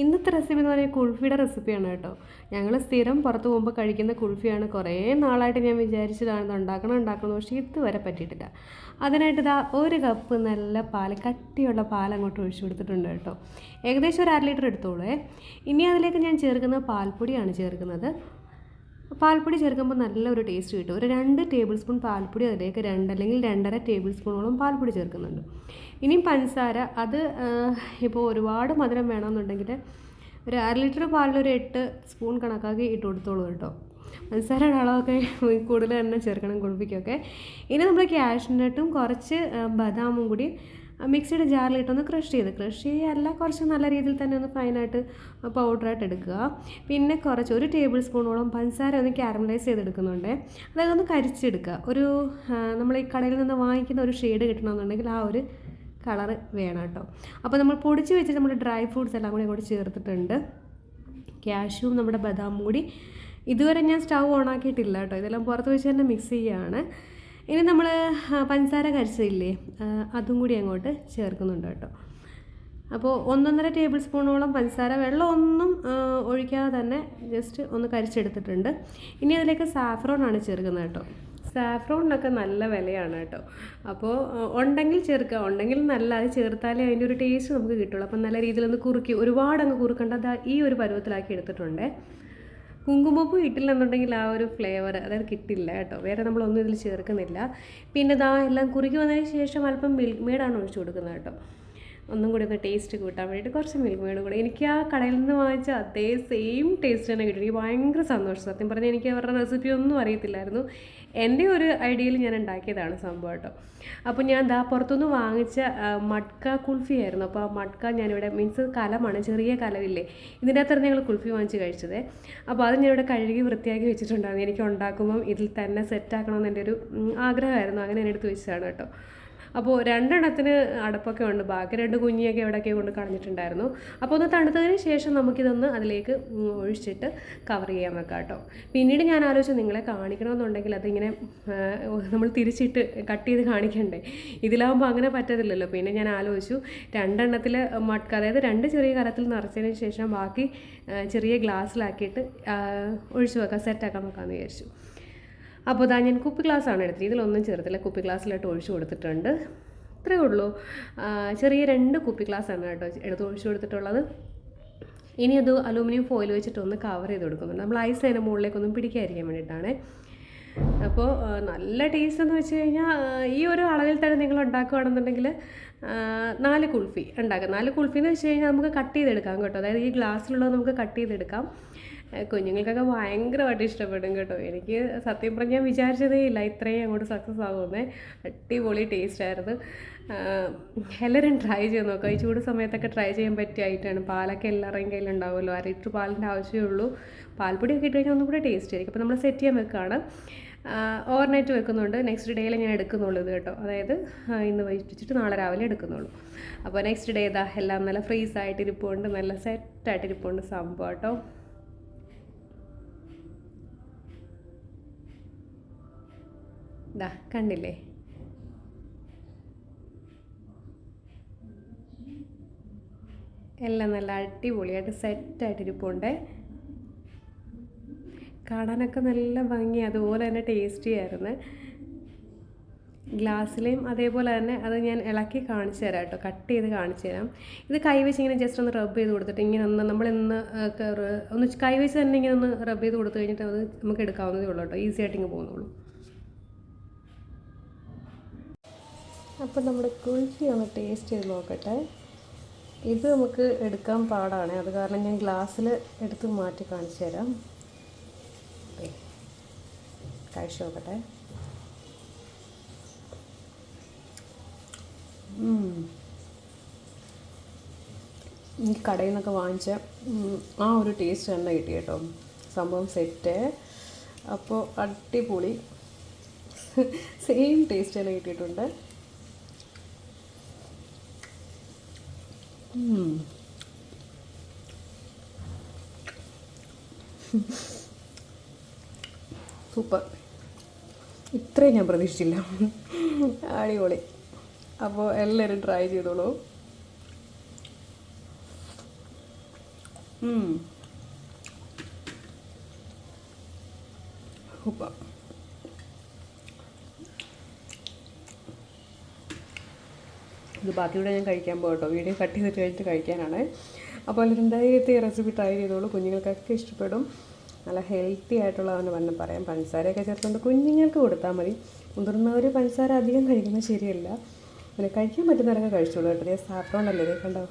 ഇന്നത്തെ റെസിപ്പി എന്ന് പറയുന്നത് കുൾഫിയുടെ റെസിപ്പിയാണ് കേട്ടോ. ഞങ്ങൾ സ്ഥിരം പുറത്ത് പോകുമ്പോൾ കഴിക്കുന്ന കുൾഫിയാണ്. കുറേ നാളായിട്ട് ഞാൻ വിചാരിച്ചതാണ് ഇത് ഉണ്ടാക്കണം ഉണ്ടാക്കണം പക്ഷേ ഇതുവരെ പറ്റിയിട്ടില്ല. അതിനായിട്ട് ഇതാ ഒരു കപ്പ് നല്ല പാൽ കട്ടിയുള്ള പാൽ അങ്ങോട്ട് ഒഴിച്ചു കൊടുത്തിട്ടുണ്ട് കേട്ടോ. ഏകദേശം ഒരു അര ലിറ്റർ എടുത്തോളേ. ഇനി അതിലേക്ക് ഞാൻ ചേർക്കുന്ന പാൽപ്പൊടിയാണ് ചേർക്കുന്നത്. പാൽപ്പൊടി ചേർക്കുമ്പോൾ നല്ലൊരു ടേസ്റ്റ് കിട്ടും. ഒരു രണ്ട് ടേബിൾ സ്പൂൺ പാൽപ്പൊടി അതിലേക്ക് രണ്ട് അല്ലെങ്കിൽ രണ്ടര ടേബിൾ സ്പൂണോളം പാൽപ്പൊടി ചേർക്കുന്നുണ്ട്. ഇനിയും പഞ്ചസാര അത് ഇപ്പോൾ ഒരുപാട് മധുരം വേണമെന്നുണ്ടെങ്കിൽ ഒരു അര ലിറ്റർ പാലിൽ ഒരു എട്ട് സ്പൂൺ കണക്കാക്കി ഇട്ട് കൊടുത്തോളൂ കേട്ടോ. പഞ്ചസാരയുടെ അളവൊക്കെ കൂടുതൽ തന്നെ ചേർക്കണം കുളിപ്പിക്കൊക്കെ ഇനി നമ്മൾ ക്യാഷ്നട്ടും കുറച്ച് ബദാമും കൂടി മിക്സിയുടെ ജാറിലിട്ടൊന്ന് ക്രഷ് ചെയ്ത് ക്രഷ് ചെയ്യല്ല കുറച്ച് നല്ല രീതിയിൽ തന്നെ ഒന്ന് ഫൈനായിട്ട് പൗഡറായിട്ട് എടുക്കുക. പിന്നെ കുറച്ച് ഒരു ടേബിൾ സ്പൂണോളം പഞ്ചസാര ഒന്ന് ക്യാരമലൈസ് ചെയ്തെടുക്കുന്നുണ്ട്. അതായത് ഒന്ന് കരിച്ചെടുക്കുക. ഒരു നമ്മൾ ഈ കടയിൽ നിന്ന് വാങ്ങിക്കുന്ന ഒരു ഷെയ്ഡ് കിട്ടണമെന്നുണ്ടെങ്കിൽ ആ ഒരു കളറ് വേണം കേട്ടോ. അപ്പോൾ നമ്മൾ പൊടിച്ച് വെച്ച് നമ്മുടെ ഡ്രൈ ഫ്രൂട്ട്സ് എല്ലാം കൂടി അങ്ങോട്ട് ചേർത്തിട്ടുണ്ട്. ക്യാഷും നമ്മുടെ ബദാം കൂടി ഇതുവരെ ഞാൻ സ്റ്റൗ ഓൺ ആക്കിയിട്ടില്ല കേട്ടോ. ഇതെല്ലാം പുറത്ത് വെച്ച് തന്നെ മിക്സ് ചെയ്യുകയാണ് ഇനി നമ്മൾ പഞ്ചസാര കരച്ചില്ലേ അതും കൂടി അങ്ങോട്ട് ചേർക്കുന്നുണ്ട് കേട്ടോ. അപ്പോൾ ഒന്നൊന്നര ടേബിൾ സ്പൂണോളം പഞ്ചസാര വെള്ളം ഒന്നും ഒഴിക്കാതെ തന്നെ ജസ്റ്റ് ഒന്ന് കരിച്ചെടുത്തിട്ടുണ്ട്. ഇനി അതിലേക്ക് സാഫ്രോൺ ആണ് ചേർക്കുന്നത് കേട്ടോ. സാഫ്രോണിനൊക്കെ നല്ല വിലയാണ് കേട്ടോ. അപ്പോൾ ഉണ്ടെങ്കിൽ ചേർക്കുക ഉണ്ടെങ്കിൽ നല്ല അത് ചേർത്താലേ അതിന്റെ ഒരു ടേസ്റ്റ് നമുക്ക് കിട്ടുള്ളൂ. അപ്പം നല്ല രീതിയിലൊന്ന് കുറുക്കി ഒരുപാട് അങ്ങ് കുറുക്കേണ്ടത് ഈ ഒരു പരുവത്തിലാക്കി എടുത്തിട്ടുണ്ട്. കുങ്കുമപ്പൂ ഇട്ടില്ലെന്നുണ്ടെങ്കിൽ ആ ഒരു ഫ്ലേവർ അതായത് കിട്ടില്ല കേട്ടോ. വേറെ നമ്മളൊന്നും ഇതിൽ ചേർക്കുന്നില്ല. പിന്നെ ഇതാ എല്ലാം കുറുക്കി വന്നതിന് ശേഷം അല്പം മിൽക്ക് മെയ്ഡാണ് ഒഴിച്ചു കൊടുക്കുന്നത് കേട്ടോ. ഒന്നും കൂടി ഒന്ന് ടേസ്റ്റ് കൂട്ടാൻ വേണ്ടിയിട്ട് കുറച്ച് മിൽക്ക് മേഡ് കൂടെ. എനിക്ക് ആ കടയിൽ നിന്ന് വാങ്ങിച്ച അതേ സെയിം ടേസ്റ്റ് തന്നെ കിട്ടും. എനിക്ക് ഭയങ്കര സന്തോഷം. സത്യം പറഞ്ഞാൽ എനിക്ക് അവരുടെ റെസിപ്പി ഒന്നും അറിയത്തില്ലായിരുന്നു. എന്റെ ഒരു ഐഡിയയിൽ ഞാൻ ഉണ്ടാക്കിയതാണ് സംഭവം കേട്ടോ. അപ്പോൾ ഞാൻ ദാ പുറത്തുനിന്ന് വാങ്ങിച്ച മട്ക കുൽഫി ആയിരുന്നു. അപ്പോൾ ആ മട്ക ഞാനിവിടെ മീൻസ് കലമാണ് ചെറിയ കലമില്ലേ ഇതിന്റെ അത്ര ഞങ്ങൾ കുൽഫി വാങ്ങിച്ച് കഴിച്ചത്. അപ്പോൾ അത് ഞാനിവിടെ കഴുകി വൃത്തിയാക്കി വെച്ചിട്ടുണ്ടായിരുന്നു. എനിക്ക് ഉണ്ടാക്കുമ്പം ഇതിൽ തന്നെ സെറ്റാക്കണമെന്ന് എന്റെ ഒരു ആഗ്രഹമായിരുന്നു. അങ്ങനെ എടുത്ത് വെച്ചതാണ് കേട്ടോ. അപ്പോൾ രണ്ടെണ്ണത്തിന് അടപ്പൊക്കെ ഉണ്ട്. ബാക്കി രണ്ട് കുഞ്ഞിയൊക്കെ എവിടെയൊക്കെ കൊണ്ട് കളഞ്ഞിട്ടുണ്ടായിരുന്നു. അപ്പോൾ ഒന്ന് തണുത്തതിന് ശേഷം നമുക്കിതൊന്ന് അതിലേക്ക് ഒഴിച്ചിട്ട് കവർ ചെയ്യാൻ വെക്കാം കേട്ടോ. പിന്നീട് ഞാൻ ആലോചിച്ചു നിങ്ങളെ കാണിക്കണമെന്നുണ്ടെങ്കിൽ അതിങ്ങനെ നമ്മൾ തിരിച്ചിട്ട് കട്ട് ചെയ്ത് കാണിക്കണ്ടേ? ഇതിലാവുമ്പോൾ അങ്ങനെ പറ്റത്തില്ലല്ലോ. പിന്നെ ഞാൻ ആലോചിച്ചു രണ്ടെണ്ണത്തിൽ മട്ക അതായത് രണ്ട് ചെറിയ കരത്തിൽ നിറച്ചതിന് ശേഷം ബാക്കി ചെറിയ ഗ്ലാസ്സിലാക്കിയിട്ട് ഒഴിച്ചു വെക്കാം. സെറ്റാക്കാൻ വെക്കാമെന്ന് വിചാരിച്ചു. അപ്പോൾ ഇതാ ഞാൻ കുപ്പി ഗ്ലാസ്സാണ് എടുത്തത് ഇതിലൊന്നും ചേർത്തില്ല. കുപ്പി ഗ്ലാസ്സിലായിട്ട് ഒഴിച്ചു കൊടുത്തിട്ടുണ്ട്. ഇത്രയേ ഉള്ളൂ. ചെറിയ രണ്ട് കുപ്പി ഗ്ലാസ്സാണ് കേട്ടോ എടുത്ത് ഒഴിച്ചു കൊടുത്തിട്ടുള്ളത്. ഇനി അത് അലൂമിനിയം ഫോയിൽ വെച്ചിട്ട് ഒന്ന് കവർ ചെയ്ത് കൊടുക്കുന്നുണ്ട്. നമ്മൾ ഐസ് അതിന്റെ മുകളിലേക്കൊന്നും പിടിക്കാതിരിക്കാൻ വേണ്ടിയിട്ടാണ്. അപ്പോൾ നല്ല ടേസ്റ്റ് എന്ന് വെച്ച് കഴിഞ്ഞാൽ ഈ ഒരു അളവിൽ തന്നെ നിങ്ങൾ ഉണ്ടാക്കുകയാണെന്നുണ്ടെങ്കിൽ നാല് കുൾഫി ഉണ്ടാക്കാം. നാല് കുൾഫി എന്ന് വെച്ച് കഴിഞ്ഞാൽ നമുക്ക് കട്ട് ചെയ്തെടുക്കാം കേട്ടോ. അതായത് ഈ ഗ്ലാസ്സിലുള്ളത് നമുക്ക് കട്ട് ചെയ്തെടുക്കാം. കുഞ്ഞുങ്ങൾക്കൊക്കെ ഭയങ്കരമായിട്ട് ഇഷ്ടപ്പെടും കേട്ടോ. എനിക്ക് സത്യം പറഞ്ഞാൽ വിചാരിച്ചതേ ഇല്ല ഇത്രയും അങ്ങോട്ട് സക്സസ് ആകുമെന്ന് അടിപൊളി ടേസ്റ്റ് ആയിരുന്നു. എല്ലാവരും ട്രൈ ചെയ്ത് നോക്കുക ഈ ചൂട് സമയത്തൊക്കെ ട്രൈ ചെയ്യാൻ പറ്റിയ ഐറ്റമാണ് പാലൊക്കെ എല്ലാവരുടെയും കയ്യിലുണ്ടാവുമല്ലോ അര ലിറ്റർ പാലിന്റെ ആവശ്യമേ ഉള്ളൂ. പാൽപ്പൊടിയൊക്കെ ഇട്ട് കഴിഞ്ഞാൽ ഒന്നും കൂടെ ടേസ്റ്റ് ആയിരിക്കും. അപ്പോൾ നമ്മൾ സെറ്റ് ചെയ്യാൻ വെക്കുകയാണ് ഓവർനൈറ്റ് വെക്കുന്നുണ്ട്. നെക്സ്റ്റ് ഡേയിൽ ഞാൻ എടുക്കുന്നുള്ളൂ ഇത് കേട്ടോ. അതായത് ഇന്ന് വൈകിട്ട് നാളെ രാവിലെ എടുക്കുന്നുള്ളൂ. അപ്പോൾ നെക്സ്റ്റ് ഡേ ഇതാ എല്ലാം നല്ല ഫ്രീസ് ആയിട്ട് ഇരിപ്പുണ്ട് നല്ല സെറ്റായിട്ട് ഇരിപ്പുണ്ട് സംഭവം കേട്ടോ. ഇതാ കണ്ടില്ലേ? എല്ലാം നല്ല അടിപൊളിയായിട്ട് സെറ്റായിട്ട് ഇരിപ്പുണ്ട് കാണാനൊക്കെ നല്ല ഭംഗി അതുപോലെ തന്നെ ടേസ്റ്റി ആയിരുന്നു. ഗ്ലാസ്സിലെയും അതേപോലെ തന്നെ അത് ഞാൻ ഇളക്കി കാണിച്ചു തരാം കേട്ടോ കട്ട് ചെയ്ത് കാണിച്ചു തരാം. ഇത് കൈവച്ച് ഇങ്ങനെ ജസ്റ്റ് ഒന്ന് റബ്ബ് ചെയ്ത് കൊടുത്തിട്ട് ഇങ്ങനെ ഒന്ന് നമ്മളിന്ന് ഒന്ന് കൈവച്ച് തന്നെ ഇങ്ങനെ ഒന്ന് റബ്ബ് ചെയ്ത് കൊടുത്തു കഴിഞ്ഞിട്ട് അത് നമുക്ക് എടുക്കാവുന്നതേ ഉള്ളൂ കേട്ടോ ഈസി ആയിട്ട് ഇങ്ങനെ പോകുന്നുള്ളൂ. അപ്പോൾ നമ്മുടെ കുൽഫി ഒന്ന് ടേസ്റ്റ് ചെയ്ത് നോക്കട്ടെ. ഇത് നമുക്ക് എടുക്കാൻ പാടാണ് അത് കാരണം ഞാൻ ഗ്ലാസ്സിൽ എടുത്ത് മാറ്റി കാണിച്ചു തരാം. കഴിച്ചു നോക്കട്ടെ. ഈ കടയിൽ നിന്നൊക്കെ വാങ്ങിച്ച ആ ഒരു ടേസ്റ്റ് തന്നെ കിട്ടി കേട്ടോ. സംഭവം സെറ്റ് അപ്പോൾ അടിപൊളി. സെയിം ടേസ്റ്റ് തന്നെ കിട്ടിയിട്ടുണ്ട്. സൂപ്പർ. ഇത്രയും ഞാൻ പ്രതീക്ഷിച്ചില്ല. അടിപൊളി. അപ്പോൾ എല്ലാവരും ട്രൈ ചെയ്തോളൂ. സൂപ്പർ ഇത് ബാക്കിയുടെ ഞാൻ കഴിക്കാൻ പോകട്ടോ വീഡിയോ കട്ട് ചെയ്തിട്ട് കഴിഞ്ഞിട്ട് കഴിക്കാനാണ്. അപ്പോൾ എന്തായാലും ഈ റെസിപ്പി ട്രൈ ചെയ്തോളൂ. കുഞ്ഞുങ്ങൾക്കൊക്കെ ഇഷ്ടപ്പെടും. നല്ല ഹെൽത്തി ആയിട്ടുള്ളതെന്ന് പറഞ്ഞ് പറയാം. പഞ്ചസാരയൊക്കെ ചേർത്തുകൊണ്ട് കുഞ്ഞുങ്ങൾക്ക് കൊടുത്താൽ മതി. മുതിർന്നവർ പഞ്ചസാര അധികം കഴിക്കുന്നത് ശരിയല്ല. പിന്നെ കഴിക്കാൻ പറ്റുന്നവരൊക്കെ കഴിച്ചോളൂ കേട്ടോ. ഞാൻ ഇതേ കണ്ടോ.